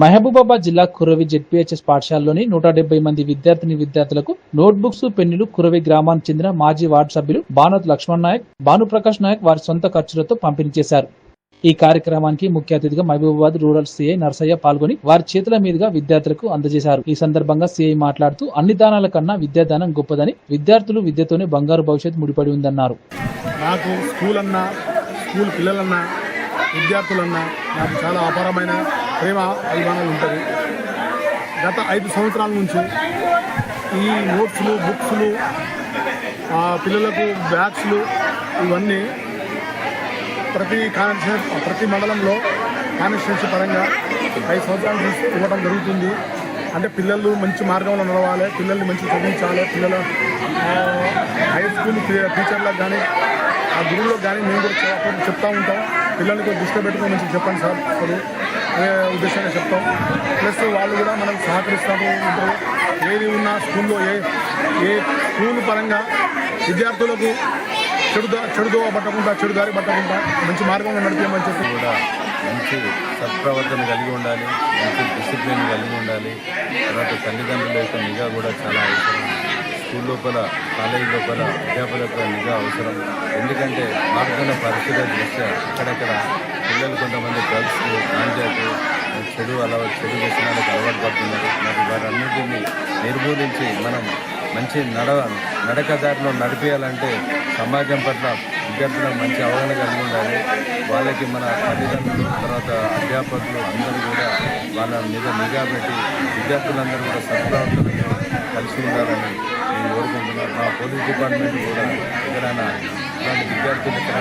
మహబూబాబాద్ జిల్లా కురవి జెడ్పీహెచ్ఎస్ పాఠశాలలోని నూట డెబ్బై మంది విద్యార్థిని విద్యార్థులకు నోట్బుక్స్ పెన్నులు కురవి గ్రామానికి చెందిన మాజీ వార్డు సభ్యులు బానోత్ లక్ష్మణ్ నాయక్ భానుప్రకాష్ నాయక్ వారి సొంత ఖర్చులతో పంపిణీ చేశారు. ఈ కార్యక్రమానికి ముఖ్య అతిథిగా మహబూబాబాద్ రూరల్ సీఐ నర్సయ్య పాల్గొని వారి చేతుల మీదుగా విద్యార్థులకు అందజేశారు. ఈ సందర్భంగా సీఐ మాట్లాడుతూ అన్ని దానాల కన్నా విద్యాదానం గొప్పదని విద్యార్థులు విద్యతోనే బంగారు భవిష్యత్తు ముడిపడి ఉందన్నారు. నాకు స్కూల్ అన్నా స్కూల్ పిల్లలన్నా విద్యార్థులన్నా నాకు చాలా అపారమైన ప్రేమ అభిమానం ఉంటుంది గత ఐదు సంవత్సరాల నుంచి ఈ నోట్స్లు బుక్స్లు పిల్లలకు బ్యాగ్స్లు ఇవన్నీ ప్రతి కాన్స్టెన్స్ ప్రతి మండలంలో కాన్స్టిట్యూన్సీ పరంగా ఐదు సంవత్సరాలు తీసి ఇవ్వడం జరుగుతుంది. అంటే పిల్లలు మంచి మార్గంలో నడవాలి పిల్లల్ని మంచి చదివించాలి పిల్లల హై స్కూల్ టీచర్లకు కానీ ఆ గురువులకు కానీ మేము కూడా చె- చెప్తా ఉంటాం. పిల్లల్ని దృష్టిలో పెట్టుకొని మంచిగా చెప్పండి సార్. అనే ఉద్దేశంగా చెప్తాం. ప్లస్ వాళ్ళు కూడా మనకు సహకరిస్తూ ఉంటారు ఏది ఉన్నా స్కూల్లో ఏ ఏ స్కూల్ పరంగా విద్యార్థులకు చెడు చెడుదో పట్టకుండా చెడు దారి పట్టకుండా మంచి మార్గంలో నడిపేయమని చెప్పి కూడా మంచి సత్ప్రవర్తన కలిగి ఉండాలి మంచి డిసిప్లిన్ కలిగి ఉండాలి. తర్వాత తల్లిదండ్రుల యొక్క నిఘా కూడా చాలా అవసరం. స్కూల్ లోపల కాలేజీ లోపల అధ్యాపకుల నిఘా అవసరం. ఎందుకంటే మారుతున్న పరిస్థితుల దృష్ట్యా అక్కడక్కడ పిల్లలు కొంతమంది డ్రగ్స్ చెడు అలా చెడు వ్యసనాలకు అలవాటు పడుతున్నారు. మరి వారన్నిటిని నిర్మూలించి మనం మంచి నడ నడకదారిలో నడిపేయాలంటే సమాజం పట్ల విద్యార్థులకు మంచి అవగాహన కలిగి ఉండాలి. వాళ్ళకి మన తల్లిదండ్రులు తర్వాత అధ్యాపకులు అందరూ కూడా వాళ్ళ మీద నిఘా పెట్టి విద్యార్థులందరూ కూడా సత్ప్రవర్తనతో కలిసి ఉండాలని నేను కోరుకుంటున్నాను. మా పోలీస్ డిపార్ట్మెంట్ కూడా ఎక్కడైనా ఇలాంటి విద్యార్థులు ఎక్కడ